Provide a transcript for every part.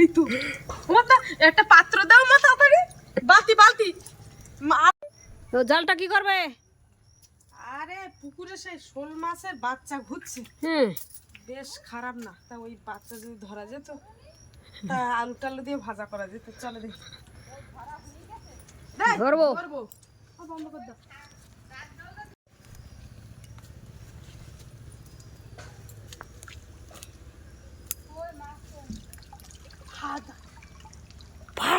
এই তো। মাতা একটা পাত্র দাও মা তাড়াতাড়ি। বালতি বালতি। তো জালটা কি করবে? আরে পুকুরে সেই শোল মাছের বাচ্চা ঘুরছে। হুম। বেশ খারাপ না। তা ওই বাচ্চা যদি ধরা যেত তা আলু টালু দিয়ে ভাজা করা যেত। চলে দেখি। ধরবো? ধরবো। বন্ধ করে দাও।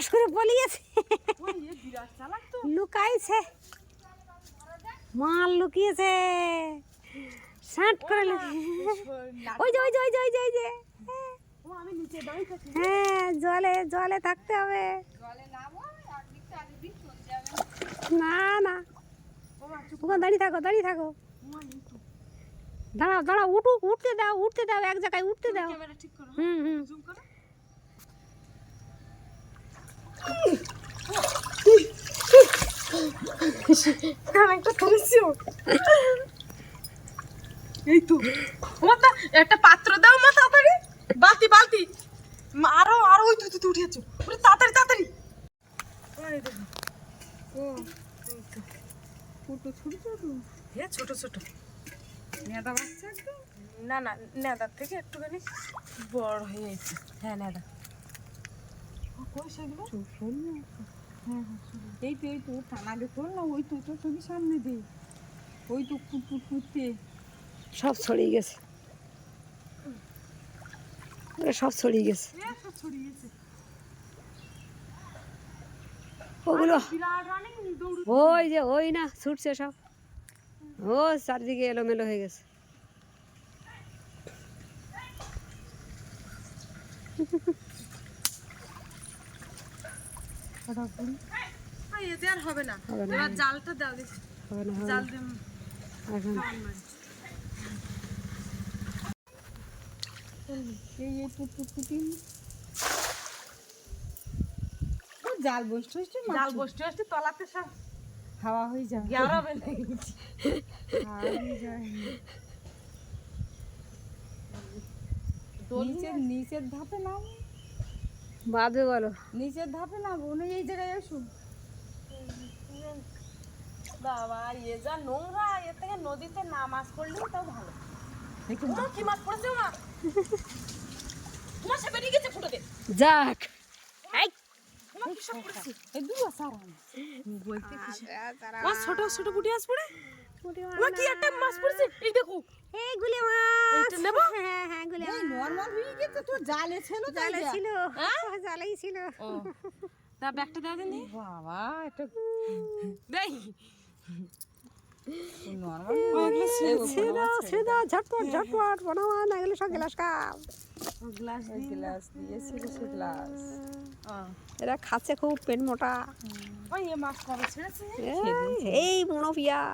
ফাঁস করে পলিয়েছে লুকাইছে। মাল লুকিয়েছে। শাঁট করে ওই যে ওই যে ওই যে ওই যে ওই যে। হ্যাঁ জলে জলে থাকতে হবে। না না। ওখানে দাঁড়িয়ে থাকো দাঁড়িয়ে থাকো। দাঁড়াও দাঁড়াও উঠুক উঠতে দাও উঠতে দাও, এক জায়গায় উঠতে দাও। হুম হুম। কানেক্টটা ধরেছি? এই তো মাতা একটা পাত্র দাও মা তাড়াতাড়ি। বালতি বালতি। আরও আরও ওই তুই উঠে যাচ্ছ ওরে তাড়াতাড়ি তাড়াতাড়ি। ওই দেখো। ও এই তো। ফুটো ছুটছে তো হ্যাঁ ছোট ছোট। মেয়েটা বাচ্চা একদম? না না নেদার থেকে একটুখানি বড় হয়ে গেছে। হ্যাঁ নেদা। এই তো এই তো টানা না ওই তো তুমি সামনে দে ওই তো ফুট ফুটতে সব ছড়িয়ে গেছে। সব ছড়িয়ে গেছে। সব ওগুলো বিরাট রানিং দৌড় ওই যে, ওই না, ছুটছে সব। ও, চারদিকে এলোমেলো হয়ে গেছে। এতে আর হবে না। হবে না, এবার জালটা দাও দেখি। হবে না হবে জাল না। এখন। বসতে বসতে জাল বসতে বসতে তলাতে সব হাওয়া হয়ে যায় গেরাবে নিচের নিচের ধাপে নাম। বাঁধবে বলো। নিচের ধাপে না উনি এই জায়গায় আসুন। বাবা এ যা নোংরা এর থেকে নদীতে না মাছ পড়লেই তাও ভালো। দেখুন। ও, কি মাছ পড়েছে মা তোমার বেরিয়ে গেছে ফুটোতে। যাক এই তোমার কি সব পড়েছে এই দু সারা বলতে ও ছোট ছোট পুটি মাছ পড়ে ও কি একটা মাছ পড়েছে? এই দেখো। এই গুলে মাছ। এইটা নেব। হ্যাঁ হ্যাঁ গুলে মাছ। নরমাল হয়ে গেছে তো জালে ছিল জালে ছিল জালেই ছিল। ও। তা ব্যাগটা দাও দিন বাবা এটা দেই। এরা খাচ্ছে খুব পেট মোটা এই, এই মনো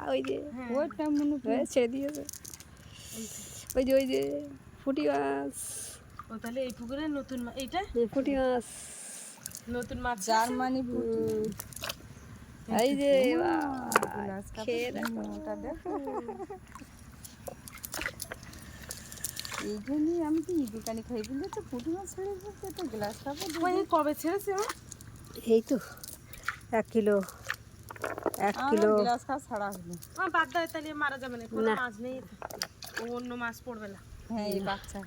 ওই যে ওইটা মনো পিয়া ছেড়ে দিয়েছে ওই যে ওই যে ফুটি মাছ ও তাহলে এই পুকুরে নতুন এইটা? এই ফুটি মাছ নতুন মাছ জার্মানি এই যে বাবা, খেয়ে দেখো। এই জন্যই আমি কি দোকানে খাই বললে তো ফুটি মাছ ছেড়ে দিচ্ছে তো গ্লাস কাপড় ওই কবে ছেড়েছে এই তো এক কিলো এক কিলো। গ্লাস কাপ ছাড়া হলো আমার বাদ দাও তাহলে মারা যাবে না। কোনো মাছ নেই। ও অন্য মাছ পড়বে না। হ্যাঁ এই বাচ্চা।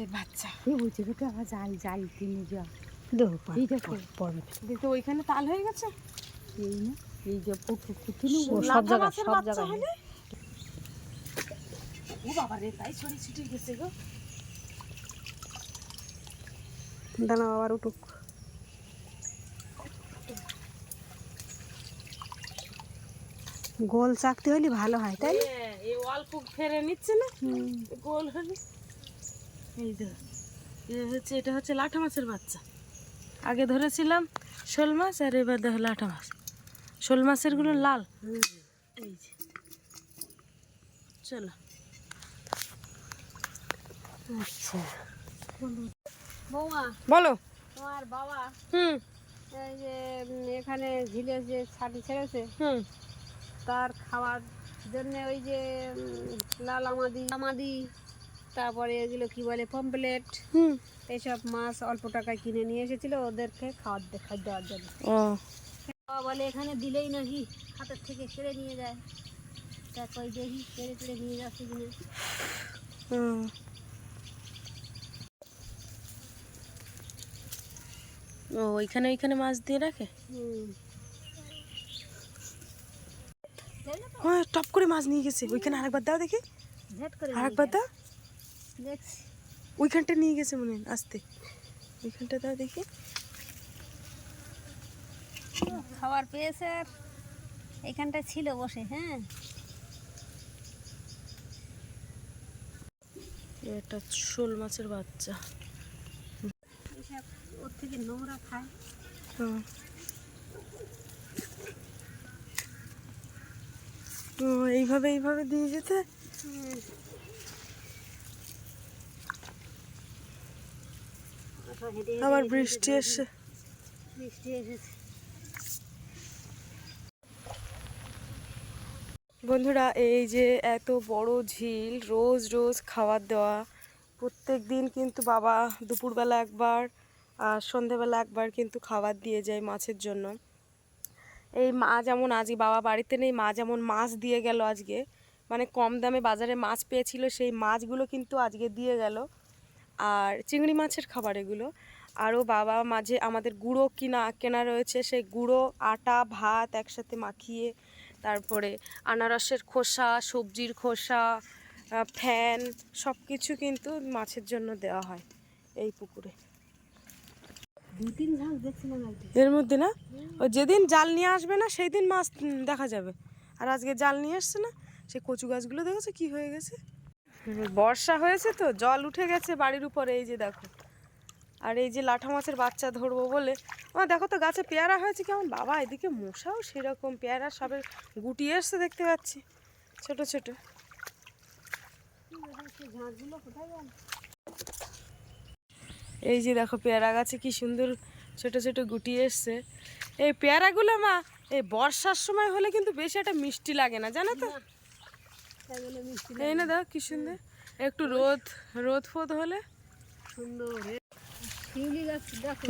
এই বাচ্চা। এই বলছে তো আবার জাল জাল কিনে দেখো পড়বে। দেখো ওইখানে তাল হয়ে গেছে? এই না এই যে ফুটু ফুটু সব জায়গায় সব জায়গায় ও বাবা রে তাই ছড়ি ছিটিয়ে গেছে গো। দানা আবার উঠুক। গোল চাকতে হলে ভালো হয় তাই হ্যাঁ, এই অল্প ফেরে নিচ্ছে না? গোল হলে। এই হচ্ছে এটা হচ্ছে লাঠা মাছের বাচ্চা। আগে ধরেছিলাম শোল মাছ আর এবার দেখো লাঠা মাছ। শোল মাছেরগুলো লাল। এই যে চলো। আচ্ছা। বলো। তোমার বাবা হুম। এই যে এখানে ঝিলে যে ছাটি ছেড়েছে হুম। তার খাওয়ার জন্য ওই যে লাল আমাদি আমাদি তারপরে এগুলো কি বলে পমপ্লেট হুম। এইসব মাছ অল্প টাকায় কিনে নিয়ে এসেছিল ওদেরকে খাওয়ার দেওয়ার জন্য। ও। বলে এখানে দিলেই নাকি হাতের থেকে কেড়ে নিয়ে যায়। তা কই দেখি কেড়ে কেড়ে নিয়ে যাচ্ছে কিনা হুম। ও ওইখানে ওইখানে মাছ দিয়ে রাখে? হ্যাঁ টপ করে মাছ নিয়ে গেছে। ওইখানে আরেকবার দাও দেখি। আরেকবার দাও। ওইখানটা নিয়ে গেছে মনে হয় আসতে। ওইখানটা দাও দেখি। খাবার পেয়েছে আর এখানটা ছিল বসে হ্যাঁ। এটা শোল মাছের বাচ্চা। ওর থেকে নোংরা খায়। এইভাবে এইভাবে দিয়ে যেতে? আবার বৃষ্টি এসে। বৃষ্টি এসেছে। বন্ধুরা, এই যে এত বড় ঝিল, রোজ রোজ খাবার দেওয়া। প্রত্যেক দিন কিন্তু বাবা দুপুরবেলা একবার আর সন্ধেবেলা একবার কিন্তু খাবার দিয়ে যায় মাছের জন্য। এই মা যেমন আজকে, বাবা বাড়িতে নেই, মা যেমন মাছ দিয়ে গেল আজকে। মানে কম দামে বাজারে মাছ পেয়েছিল, সেই মাছগুলো কিন্তু আজকে দিয়ে গেল। আর চিংড়ি মাছের খাবার এগুলো। আরও বাবা মাঝে আমাদের গুঁড়ো কিনা, কেনা রয়েছে, সেই গুঁড়ো, আটা, ভাত একসাথে মাখিয়ে তারপরে আনারসের খোসা সবজির খোসা ফ্যান সব কিছু কিন্তু মাছের জন্য দেওয়া হয় এই পুকুরে। এর মধ্যে না? ও যেদিন জাল নিয়ে আসবে না সেই দিন মাছ দেখা যাবে। আর আজকে জাল নিয়ে আসছে না সেই কচু গাছগুলো দেখেছ কি হয়ে গেছে? বর্ষা হয়েছে তো জল উঠে গেছে বাড়ির উপরে এই যে দেখো। আর এই যে লাঠা মাছের বাচ্চা ধরবো বলে ও দেখো তো গাছে পেয়ারা হয়েছে কেমন। বাবা, এদিকে মশাও সেরকম, পেয়ারা সবের গুটিয়ে এসছে দেখতে পাচ্ছি, ছোট ছোট। এই যে দেখো পেয়ারা গাছে কি সুন্দর ছোট ছোট গুটি এসছে। এই পেয়ারাগুলো মা, এই বর্ষার সময় হলে কিন্তু বেশি একটা মিষ্টি লাগে না, জানো তো? এই না দেখো কি সুন্দর। একটু রোদ রোদ ফোদ হলে। সুন্দর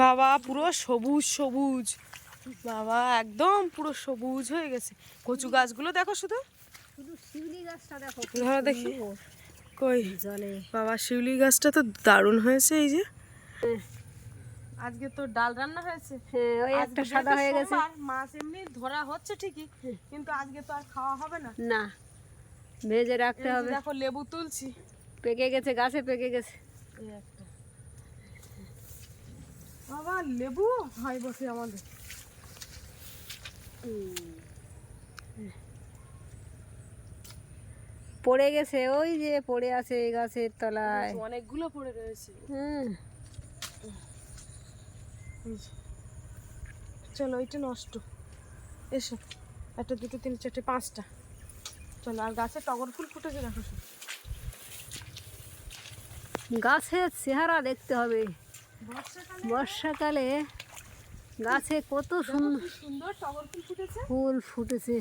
বাবা পুরো সবুজ সবুজ। বাবা একদম পুরো সবুজ হয়ে গেছে। কচু গাছগুলো দেখো শুধু। শুধু শিউলি গাছটা দেখো ধরো দেখি। কই? বাবা শিউলি গাছটা তো দারুণ হয়েছে এই যে। হ্যাঁ। আজকে তো ডাল রান্না হয়েছে। হ্যাঁ ওই একটা সাদা হয়ে গেছে। মাছ এমনি ধরা হচ্ছে ঠিকই কিন্তু আজকে তো আর খাওয়া হবে না। না ভেজে রাখতে হবে। দেখো লেবু তুলছি। পেকে গেছে গাছে পেকে গেছে। বাবা লেবু? হয় বসে আমাদের। পড়ে গেছে ওই যে পড়ে আছে এই গাছের তলায়। অনেকগুলো পড়ে রয়েছে। হুম। চলো ওইটা নষ্ট। এসো। একটা দুটো তিন চারটে পাঁচটা। চলো আর গাছে টগর ফুল ফুটেছে দেখো গাছের চেহারা দেখতে হবে। বর্ষাকালে গাছে কত সুন্দর সুন্দর টগর ফুল ফুটেছে। ফুল ফুটেছে।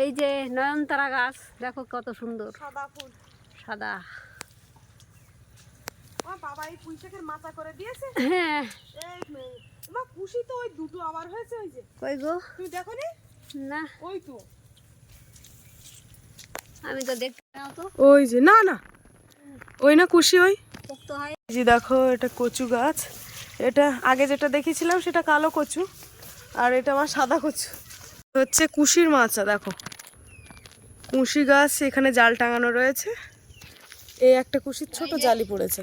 এই যে নয়নতারা গাছ দেখো কত সুন্দর। সাদা ফুল। সাদা। বাবা এই পুঁই শাকের মাচা করে দিয়েছে? হ্যাঁ। মা খুশি তো ওই দুটো আবার হয়েছে ওই যে। কই গো? তুমি দেখো নি। না ওই তো। আমি তো দেখতে নাও তো। ওই যে না না। ওই না খুশি ওই? যে দেখো এটা কচু গাছ। এটা আগে যেটা দেখেছিলাম সেটা কালো কচু আর এটা আমার সাদা কচু। হচ্ছে কুশির মাছা দেখো। কুশি গাছ এখানে জাল টাঙানো রয়েছে। এই একটা কুশির ছোট জালি পড়েছে।